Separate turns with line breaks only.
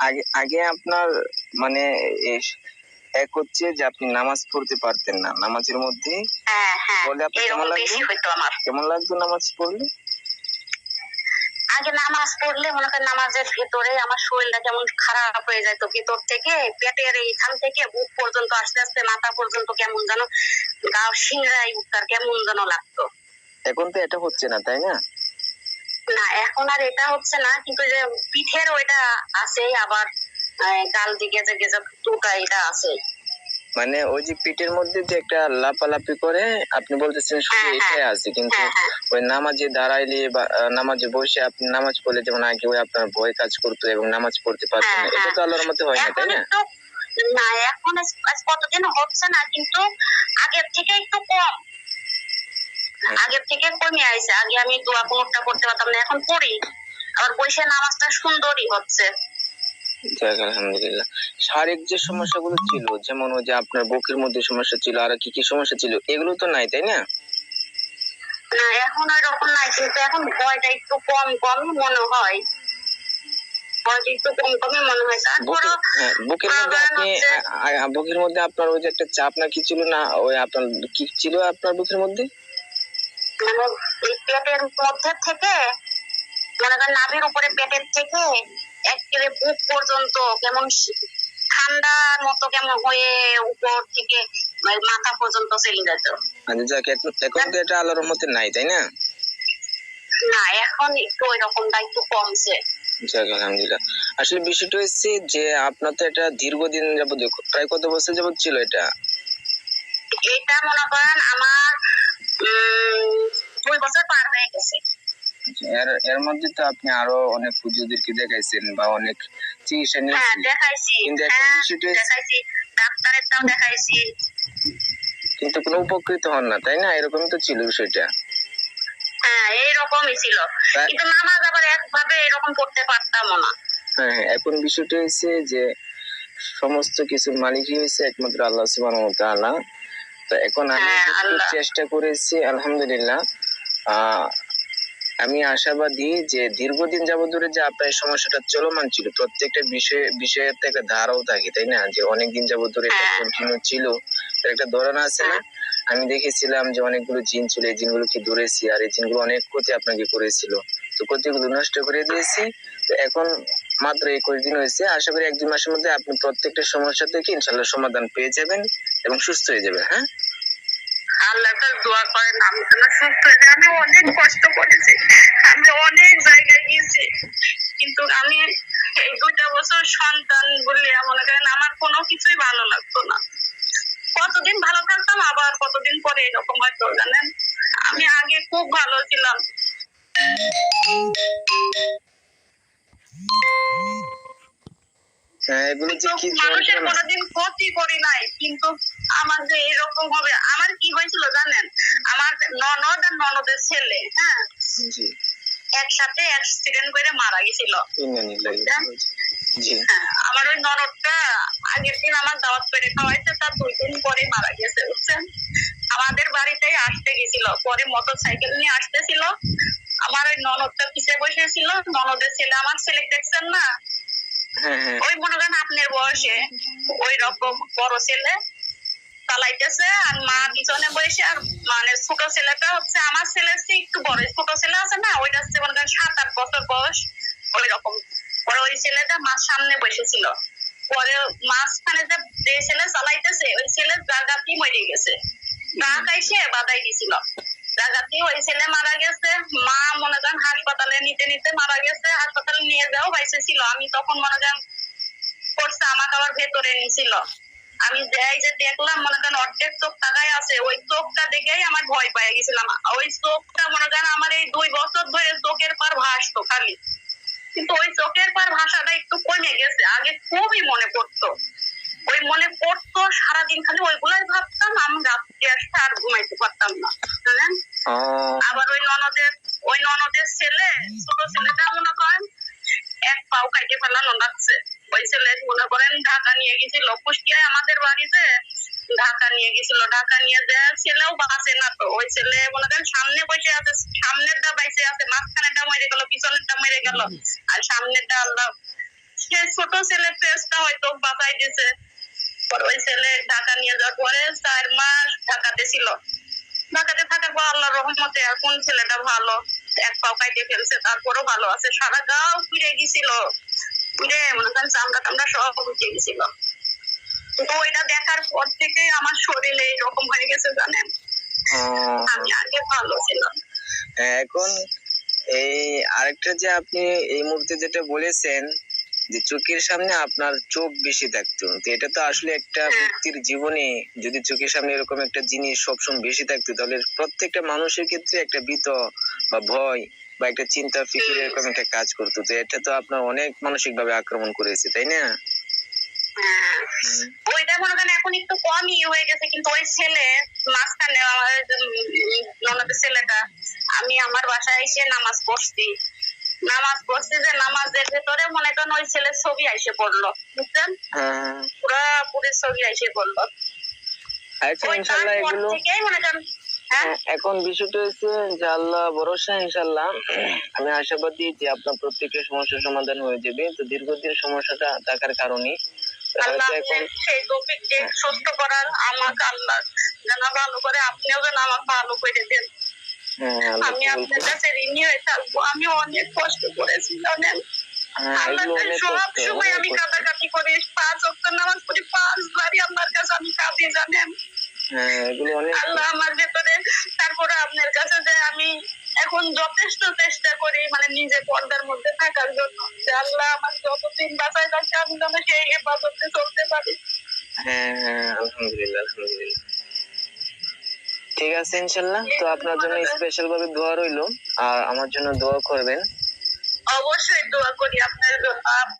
আগে আগে আপনার মানে এক হচ্ছে যে আপনি নামাজ পড়তে পারতেন না নামাজের মধ্যে।
হ্যাঁ হ্যাঁ
বলে কেমন লাগতো নামাজ পড়লে?
আগে নামাজ পড়লে মনে করেন নামাজের ভেতরে আমার শরীরটা কেমন খারাপ হয়ে যেত ভেতর থেকে পেটের এইখান থেকে বুক পর্যন্ত আস্তে আস্তে মাথা পর্যন্ত কেমন যেন গা শিংরাই উঠতার কেমন যেন লাগতো।
এখন তো এটা হচ্ছে না তাই না?
এখন আর এটা হচ্ছে না কিন্তু যে পিঠের ওইটা আছে আবার গাল দিকে যে গেজা টুটা এটা আছে
মানে ওই যে পেটের মধ্যে যে একটা লাপালাপি করে আপনি বলতেছেন শুধু
হ্যাঁ,
এটাই আছে কিন্তু
হ্যাঁ হ্যাঁ।
ওই নামাজে দাঁড়াইলে বা নামাজে বসে আপনি নামাজ পড়লে যেমন আগে ওই আপনার ভয় কাজ করতো এবং নামাজ পড়তে পারতেন না
হ্যাঁ,
এটা তো আল্লাহর মতে হয় না তাই না?
না এখন কতদিন হচ্ছে না কিন্তু আগের থেকে একটু কম।
হ্যাঁ।
আগের থেকে কমে আইছে। আগে আমি দোয়া কোনটা করতে পারতাম না এখন পড়ি আবার বসে নামাজটা সুন্দরই হচ্ছে।
যাক আলহামদুলিল্লাহ। শারীরিক যে সমস্যাগুলো ছিল যেমন ওই যে আপনার বুকের মধ্যে সমস্যা ছিল আর কি কি সমস্যা ছিল এগুলো তো নাই তাই না?
এখন নাই কিন্তু এখন ভয়টা একটু কম কম মনে হয়। একটু কম কমই হয়
বুকের মধ্যে আপনি বুকের মধ্যে আপনার ওই যে একটা চাপ না কি ছিল না ওই আপনার কি ছিল আপনার বুকের মধ্যে?
মানে এই পেটের মধ্যে থেকে মনে করেন নাভির উপরে পেটের থেকে একেবারে বুক পর্যন্ত কেমন ঠান্ডার মতো কেমন হয়ে উপর থেকে মাথা পর্যন্ত চলে যেত।
যাক এখন তো এটা আল্লাহর মতে নাই তাই না?
না এখন একটু ওই রকমটা একটু কমছে।
যাক আলহামদুলিল্লাহ। আসলে বিষয়টা হচ্ছে যে আপনার তো এটা দীর্ঘদিন যাবত প্রায় কত বছর যাবত ছিল এটা?
এটা মনে করেন আমার দুই বছর পার হয়ে গেছে।
এর এর মধ্যে তো আপনি আরও অনেক পুজোদেরকে দেখাইছেন বা অনেক চিকিৎসা
হ্যাঁ
নিয়েছেন
দেখাইছি হ্যাঁ
বিষয়টা হচ্ছে-
দেখাইছি।
কিন্তু কোনো উপকৃত হন না তাই না? এরকম তো ছিল বিষয়টা।
হ্যাঁ এইরকমই ছিল। কিন্তু নামাজ আবার একভাবে এরকম করতে পারতাম না।
হ্যাঁ হ্যাঁ এখন বিষয়টা হচ্ছে যে সমস্ত কিছুর মালিকই হয়েছে একমাত্র আল্লাহ সুবহানাহু ওয়া তাআলা। তো এখন আমি
হ্যাঁ।
চেষ্টা করেছি আলহামদুলিল্লাহ। আমি আশাবাদী যে দীর্ঘদিন যাবত ধরে যে আপনার এই সমস্যাটা চলমান ছিল প্রত্যেকটা বিষয়ে বিষয়ের তো একটা ধারাও থাকে তাই না? যে অনেকদিন যাবত ধরে
হ্যাঁ।
কন্টিনিউ ছিল তার একটা ধরন আছে না? আমি দেখেছিলাম যে অনেকগুলো জিন ছিল এই জিনগুলোকে ধরেছি আর এই জিনগুলো অনেক ক্ষতি আপনাকে করেছিল। তো ক্ষতিগুলো নষ্ট করে দিয়েছি। তো এখন মাত্র একুশ দিন হয়েছে আশা করি এক দুই মাসের মধ্যে আপনি প্রত্যেকটা সমস্যা থেকে ইনশাল্লাহ সমাধান পেয়ে যাবেন এবং সুস্থ হয়ে যাবেন হ্যাঁ?
আল্লাহ তার দোয়া করেন। আমি তো না সুস্থ হয়ে আমি অনেক কষ্ট করেছি। আমি অনেক জায়গায় গিয়েছি। কিন্তু আমি এই দুইটা বছর সন্তান বলে মনে করেন আমার কোনো কিছুই ভালো লাগতো না। কতদিন ভালো থাকতাম আবার কতদিন পরে এরকম হয়তো জানেন? আমি আগে খুব ভালো ছিলাম।
হ্যাঁ
মানুষের কোনোদিন ক্ষতি করি নাই কিন্তু আমার যে এরকম হবে আমার কি হয়েছিল জানেন? আমার ননদ আর ননদের ছেলে হ্যাঁ? একসাথে অ্যাক্সিডেন্ট করে মারা গেছিল। হ্যাঁ, আমার ওই ননদটা আগের দিন আমার দাওয়াত করে খাওয়াইছে তার দুই দিন পরে মারা গেছে বুঝছেন? আমাদের বাড়িতেই আসতে গেছিল পরে মোটর সাইকেল নিয়ে আসতেছিল। আমার ওই ননদটা পিছিয়ে বসেছিল ননদের ছেলে আমার ছেলে দেখছেন না?
হ্যাঁ হ্যাঁ।
ওই মনে করেন আপনার বয়সে ওই রকম বড় ছেলে। চালাইতেছে আর মা পিছনে বসে আর মানে ছোট ছেলেটা হচ্ছে আমার চেয়ে একটু বড়। ছোট ছেলে আছে না, ওইটা হচ্ছে মনে করেন সাত আট বছর বয়স ওই রকম পরে ওই ছেলেটা মাছ সামনে বসেছিল। পরে মাঝখানে যে যে ছেলে চালাইতেছে, ওই ছেলে জায়গাতেই মরে গেছে। ট্রাক আইসে বাদাই দিছিল। জায়গাতে ওই ছেলে মারা গেছে, মা মনে করেন হাসপাতালে নিতে নিতে মারা গেছে, হাসপাতালে নিয়ে যাও বাইসে ছিল আমি তখন মনে করেন করছে আমাকে আবার ভেতরে নিছিল। আমি যাই যে দেখলাম, মনে করেন অর্ধেক চোখ তাকায় আছে, ওই চোখটা দেখেই আমার ভয় পেয়ে গেছিলাম। ওই চোখটা মনে করেন আমার এই দুই বছর ধরে চোখের পার ভাসতো খালি। কিন্তু ওই চোখের পার ভাষাটা একটু কমে গেছে, আগে খুবই মনে পড়তো। ওই মনে পড়তো সারাদিন খালি, ওইগুলাই ভাবতাম, আমি রাত্রে আসতে আর ঘুমাইতে পারতাম না, জানেন? ঢাকা নিয়ে গেছিল ঢাকা নিয়ে যে ছেলেও বাঁচে না তো ওই ছেলে মনে করেন সামনে বসে আছে সামনেরটা বাইসে আছে মাঝখানেরটা মরে গেল পিছনেরটা মরে গেল। আর সামনেরটা আল্লাহ সে ছোট ছেলে পেস্টটা হয়তো বাঁচাই দিছে। ওই ছেলে ঢাকা নিয়ে যাওয়ার পরে চার মাস ঢাকাতে ছিল। ঢাকাতে থাকার পর আল্লাহর রহমতে এখন ছেলেটা ভালো এক পাও কাইটে ফেলছে তারপরও ভালো আছে। সারা গাও ফিরে গেছিল। মনে করেন চামড়া টামড়া সব উঠে গেছিল। তো ওইটা দেখার পর থেকে আমার শরীরে এরকম হয়ে গেছে জানেন? আমি আগে ভালো ছিলাম।
হ্যাঁ, এখন এই আরেকটা যে আপনি এই মুহূর্তে যেটা বলেছেন যে চোখের সামনে আপনার চোখ বেশি থাকতো তো এটা তো আসলে একটা
হ্যাঁ।
ব্যক্তির জীবনে যদি চোখের সামনে এরকম একটা জিনিস সবসময় বেশি থাকতো তাহলে প্রত্যেকটা মানুষের ক্ষেত্রে একটা ভীত বা ভয় বা একটা চিন্তা ফিকির এরকম একটা কাজ করতো তো এটা তো আপনার অনেক মানসিক ভাবে আক্রমণ করেছে তাই না?
ওইটা মনে করেন এখন একটু কমই হয়ে গেছে কিন্তু ওই ছেলে মাঝখানে আমার ননদের ছেলেটা আমি আমার বাসায় এসে নামাজ পড়ছি। নামাজ পড়ছি যে নামাজের ভেতরে মনে করেন ওই ছেলের ছবি আইসে পড়ল বুঝছেন?
হ্যাঁ।
পুরা পুরো ছবি আইসে পড়ল।
আচ্ছা এগুলো
মনে করেন হ্যাঁ?
হ্যাঁ, এখন বিষয়টা হচ্ছে যে আল্লাহ ভরসা ইনশাল্লাহ। আমি আশাবাদী যে আপনার প্রত্যেকের সমস্যার সমাধান হয়ে যাবে। তো দীর্ঘদিন সমস্যাটা থাকার কারণে
আল্লাহ আপনি সেই টপিককে সুস্থ করার আমাকে আল্লাহ যেন ভালো করে আপনিও যেন আমাকে ভালো করে দেন।
হ্যাঁ,
আমি আপনার কাছে ঋণী হয়ে থাকব। আমি অনেক কষ্ট করেছি জানেন?
হ্যাঁ,
সব সময় আমি করি। পাঁচ অক্ট নামাজ পড়ি পাঁচবারই আল্লাহর কাছে আমি কাঁদি জানেন?
হ্যাঁ
আল্লাহ আমার ভেতরে তারপরে আপনার কাছে যে আমি এখন যথেষ্ট চেষ্টা করি মানে নিজে পর্দার মধ্যে থাকার জন্য। যে আল্লাহ আমার যতদিন বাঁচায় রাখছে আমি যেন সেই হেফাজতে চলতে পারি।
হ্যাঁ হ্যাঁ আলহামদুলিল্লাহ আলহামদুলিল্লাহ। ঠিক আছে ইনশাল্লাহ। তো আপনার জন্য স্পেশাল ভাবে দোয়া রইল। আর আমার জন্য দোয়া করবেন।
অবশ্যই দোয়া করি আপনার জন্য।